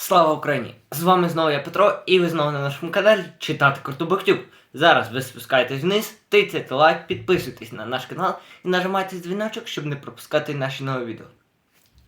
Слава Україні! З вами знову я Петро, і ви знову на нашому каналі Читати Картубоктюб. Зараз ви спускаєтесь вниз, тицяйте лайк, підписуйтесь на наш канал і нажимайте дзвіночок, щоб не пропускати наші нові відео.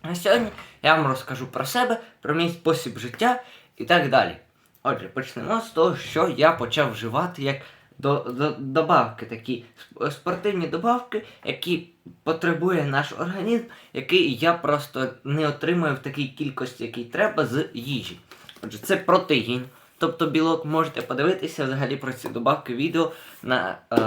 А сьогодні я вам розкажу про себе, про мій спосіб життя і так далі. Отже, почнемо з того, що я почав вживати як до, до, добавки, такі спортивні добавки, які потребує наш організм, який я просто не отримую в такій кількості, якій треба з їжі. Отже, це протеїн. Тобто білок можете подивитися взагалі про ці добавки відео на, е,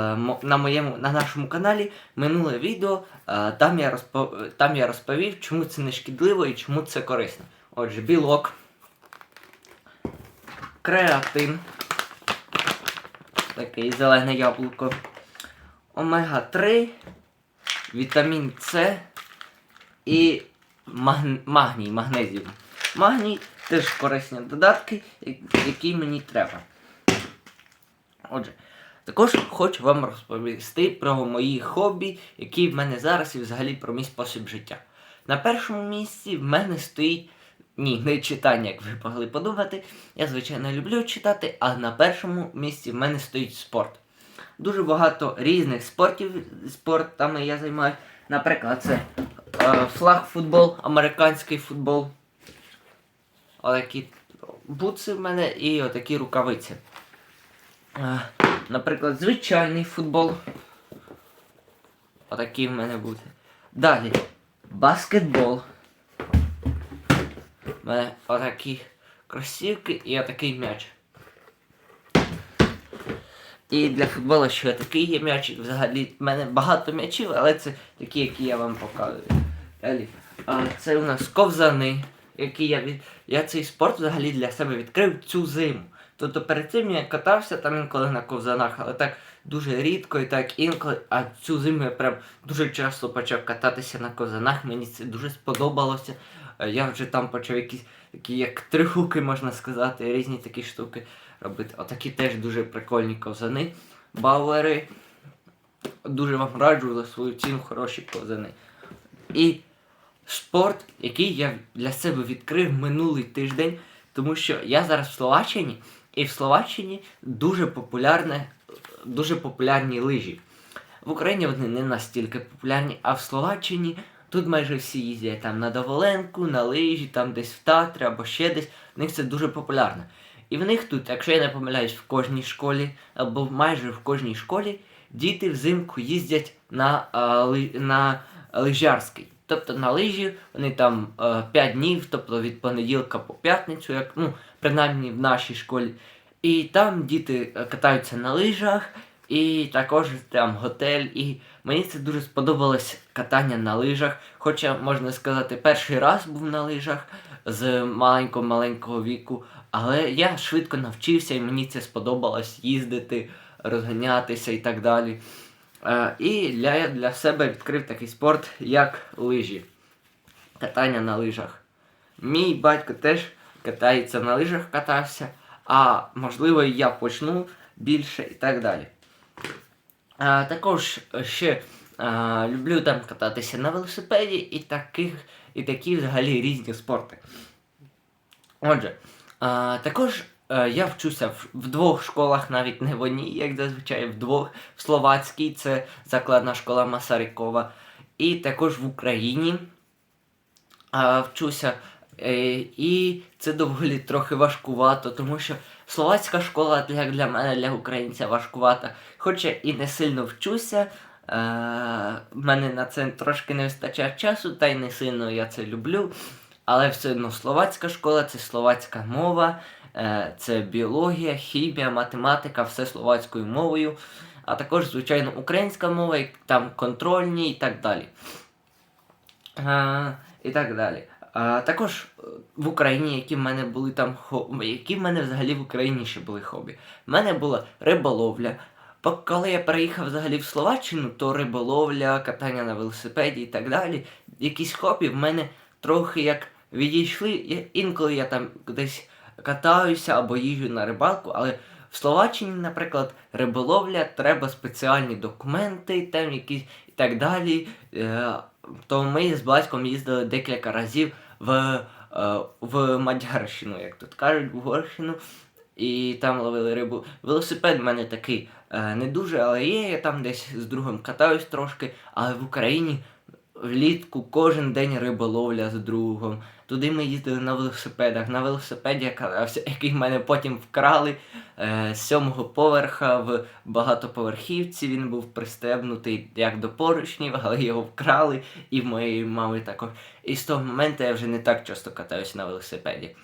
на моєму на нашому каналі. Минуле відео. Е, там, я розпов... там я розповів, чому це не шкідливо і чому це корисно. Отже, білок, креатин, такий зелене яблуко, омега-3, вітамін С і магн... магній, магнезіум. Магній теж корисні додатки, які мені треба. Отже, також хочу вам розповісти про мої хобі, які в мене зараз і взагалі про мій спосіб життя. На першому місці в мене стоїть. Ні, не читання, як ви могли подумати. Я, звичайно, люблю читати, а на першому місці в мене стоїть спорт. Дуже багато різних спортів спортами я займаюся. Наприклад, це е, флаг футбол, американський футбол. Отакі бутси в мене і отакі рукавиці. Е, наприклад, звичайний футбол. Отакі в мене бути. Далі. Баскетбол. У мене отакі кросівки і отакий м'яч. І для футболу ще такий є м'яч. Взагалі в мене багато м'ячів, але це такі, які я вам показую. Далі. А, це у нас ковзани, які я від. Я цей спорт взагалі для себе відкрив цю зиму. Тобто перед цим я катався там інколи на ковзанах, але так дуже рідко і так інколи. А цю зиму я прям дуже часто почав кататися на ковзанах. Мені це дуже сподобалося. Е, Я вже там почав якісь такі, як трюки, можна сказати, різні такі штуки робити. Отакі теж дуже прикольні ковзани. Бауери. Дуже вам раджу за свою ціну хороші ковзани. І спорт, який я для себе відкрив минулий тиждень, тому що я зараз в Словаччині, і в Словаччині дуже популярне, дуже популярні лижі. В Україні вони не настільки популярні, а в Словаччині тут майже всі їздять там на Доволенку, на лижі, там десь в Татри або ще десь. В них це дуже популярно. І в них тут, якщо я не помиляюсь, в кожній школі, або майже в кожній школі, діти взимку їздять на, а, на лижарський. Тобто на лижі вони там 5 днів, тобто від понеділка по п'ятницю, як ну, принаймні в нашій школі. І там діти е, катаються на лижах, і також там готель. І мені це дуже сподобалось катання на лижах. Хоча, можна сказати, перший раз був на лижах з маленького-маленького віку. Але я швидко навчився і мені це сподобалось їздити, розганятися і так далі. Е, і я для себе відкрив такий спорт, як лижі. Катання на лижах. Мій батько теж катається на лижах, катався, а можливо я почну більше і так далі. А, також ще а, люблю там кататися на велосипеді і, таких, і такі взагалі різні спорти. Отже, а, також е, я вчуся в, в двох школах, навіть не в одній, як зазвичай, в двох. В Словацькій це закладна школа Масарикова. І також в Україні а, вчуся. Е, і це доволі трохи важкувато, тому що словацька школа як для мене, для українця важкувата. Хоча і не сильно вчуся. Е, мене на це трошки не вистачає часу, та й не сильно я це люблю. Але все одно словацька школа це словацька мова, е, це біологія, хімія, математика, все словацькою мовою. А також, звичайно, українська мова, і там контрольні і так далі. Е, і так далі. А, також е, в Україні, які в мене були там хо... які в мене взагалі в Україні ще були хобі. В мене була риболовля. Бо Коли я переїхав взагалі в Словаччину, то риболовля, катання на велосипеді і так далі. Якісь хобі в мене трохи як відійшли. Інколи я там десь катаюся або їжджу на рибалку, але в Словаччині, наприклад, риболовля, треба спеціальні документи, там якісь і так далі. Е, то ми з батьком їздили декілька разів в е, в Мадярщину, як тут кажуть, в Угорщину. І там ловили рибу. Велосипед в мене такий е, не дуже, але є. Я там десь з другом катаюсь трошки, але в Україні влітку кожен день риболовля з другом. Туди ми їздили на велосипедах. На велосипеді я який в мене потім вкрали е, з сьомого поверха в багатоповерхівці. Він був пристебнутий як до поручнів, але його вкрали, і в моєї мами також. І з того моменту я вже не так часто катаюся на велосипеді.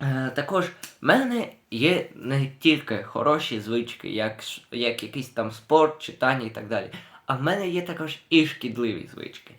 Е, також в мене є не тільки хороші звички, як, як якийсь там спорт, читання і так далі. А в мене є також і шкідливі звички.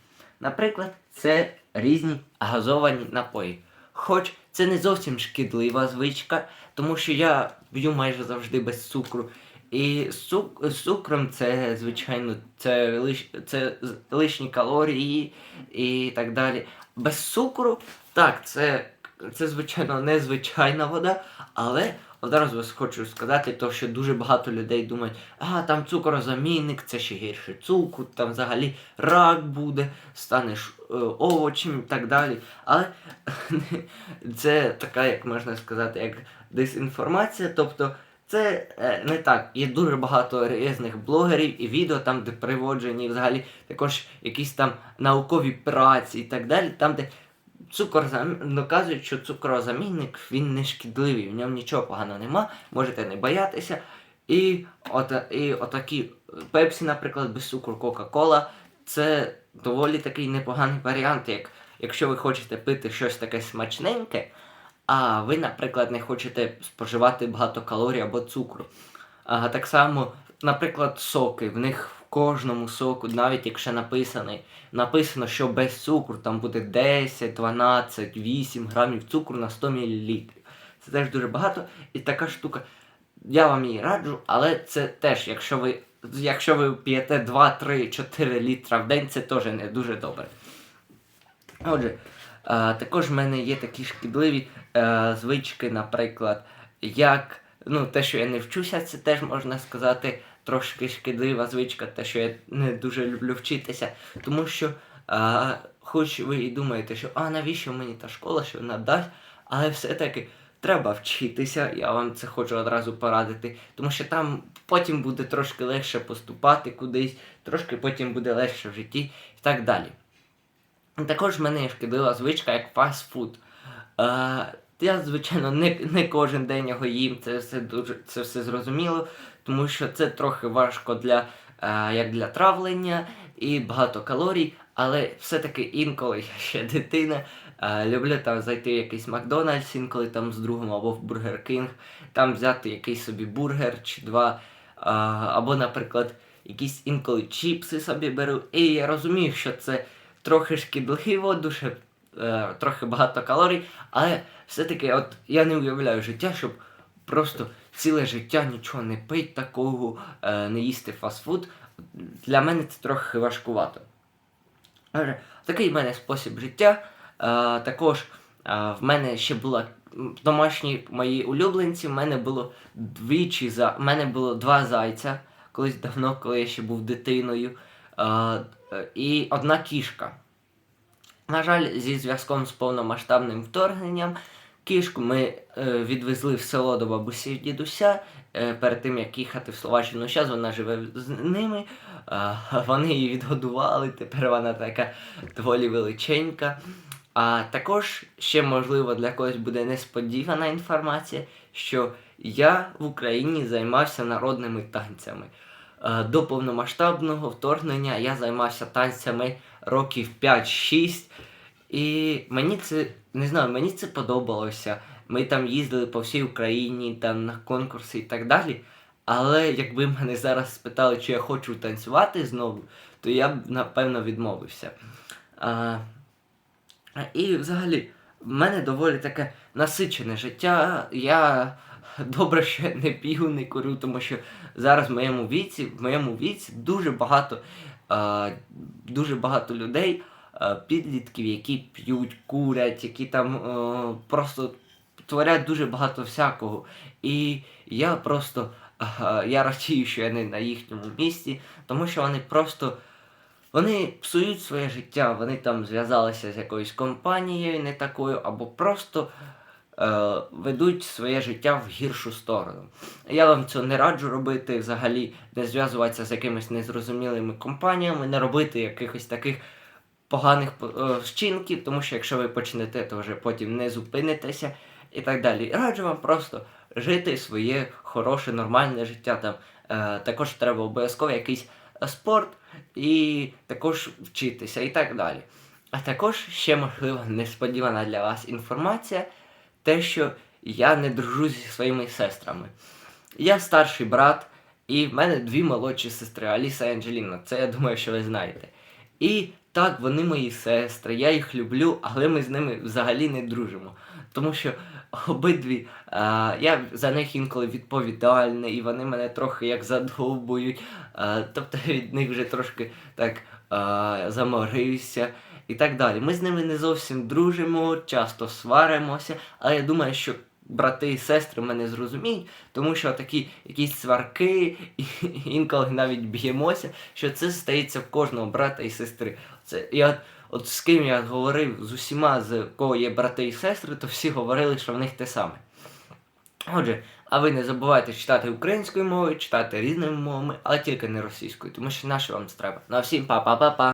Наприклад, це різні газовані напої. Хоч це не зовсім шкідлива звичка, тому що я п'ю майже завжди без цукру. І з, цук- цукром це, звичайно, це, лиш, це лишні калорії і так далі. Без цукру, так, це, це звичайно незвичайна вода, але одразу хочу сказати, то, що дуже багато людей думають, а там цукрозамінник, це ще гірше цукру, там взагалі рак буде, станеш е, овочем і так далі. Але це така, як можна сказати, як дезінформація. Тобто це е, не так. Є дуже багато різних блогерів і відео, там, де приводжені взагалі також якісь там наукові праці і так далі, там, де цукрозам... доказують, що цукрозамінник він не шкідливий, в ньому нічого поганого нема, можете не боятися. І, от, і отакі пепсі, наприклад, без цукру, Кока-Кола, це доволі такий непоганий варіант, як якщо ви хочете пити щось таке смачненьке, а ви, наприклад, не хочете споживати багато калорій або цукру. А так само, наприклад, соки. В них кожному соку, навіть якщо написаний, написано, що без цукру там буде 10, 12, 8 грамів цукру на 100 мл. Це теж дуже багато. І така штука. Я вам її раджу, але це теж, якщо ви, якщо ви п'єте 2, 3, 4 літра в день, це теж не дуже добре. Отже, е, також в мене є такі шкідливі е, звички, наприклад, як ну, те, що я не вчуся, це теж можна сказати трошки шкідлива звичка, те, що я не дуже люблю вчитися. Тому що, е, хоч ви і думаєте, що а навіщо мені та школа, що вона дасть, але все-таки треба вчитися, я вам це хочу одразу порадити, тому що там потім буде трошки легше поступати кудись, трошки потім буде легше в житті і так далі. Також в мене є шкідлива звичка, як фастфуд. Я, звичайно, не, не кожен день його їм, це все дуже це все зрозуміло, тому що це трохи важко для, е, як для травлення і багато калорій, але все-таки інколи я ще дитина. Е, люблю там зайти в якийсь Макдональдс, інколи там з другом або в Бургер Кінг, там взяти якийсь собі бургер чи два, е, або, наприклад, якісь інколи чіпси собі беру. І я розумію, що це трохи шкідливо, дуже е, трохи багато калорій, але все-таки от я не уявляю життя, щоб просто ціле життя нічого не пить такого, е, не їсти фастфуд. Для мене це трохи важкувато. Такий в мене спосіб життя. Е, також е, в мене ще була домашні мої улюбленці. В мене було двічі за в мене було два зайця колись давно, коли я ще був дитиною. І одна кішка. На жаль, зі зв'язком з повномасштабним вторгненням кішку ми е, відвезли в село до бабусі дідуся. Е, перед тим як їхати в Словаччину, зараз вона живе з ними. Вони її відгодували, тепер вона така доволі величенька. А також ще можливо для когось буде несподівана інформація, що я в Україні займався народними танцями. Е, До повномасштабного вторгнення я займався танцями років 5-6. І мені це не знаю, мені це подобалося. Ми там їздили по всій Україні, там на конкурси і так далі. Але якби мене зараз спитали, чи я хочу танцювати знову, то я б напевно відмовився. А, і взагалі, в мене доволі таке насичене життя. Я добре, я не п'ю, не курю, тому що зараз в моєму віці, в моєму віці дуже багато, а, дуже багато людей, підлітків, які п'ють, курять, які там а, просто творять дуже багато всякого. І я просто а, я радію, що я не на їхньому місці, тому що вони просто вони псують своє життя, вони там зв'язалися з якоюсь компанією не такою, або просто е, ведуть своє життя в гіршу сторону. Я вам цього не раджу робити, взагалі не зв'язуватися з якимись незрозумілими компаніями, не робити якихось таких поганих е, вчинків, тому що якщо ви почнете, то вже потім не зупинитеся і так далі. Раджу вам просто жити своє хороше, нормальне життя. Там е, також треба обов'язково якийсь спорт і також вчитися і так далі. А також ще можливо несподівана для вас інформація, те, що я не дружу зі своїми сестрами. Я старший брат, і в мене дві молодші сестри Аліса і Анджеліна. Це я думаю, що ви знаєте. І так, вони мої сестри, я їх люблю, але ми з ними взагалі не дружимо. Тому що обидві, а, я за них інколи відповідальний, і вони мене трохи як задовбують. А, тобто від них вже трошки так а, заморився і так далі. Ми з ними не зовсім дружимо, часто сваримося, але я думаю, що брати і сестри мене зрозуміють, тому що такі якісь сварки, і інколи навіть б'ємося, що це стається в кожного брата і сестри. Це я от з ким я говорив з усіма, з кого є брати і сестри, то всі говорили, що в них те саме. Отже, а ви не забувайте читати українською мовою, читати різними мовами, але тільки не російською, тому що наше вам треба. На всім па-па-па-па.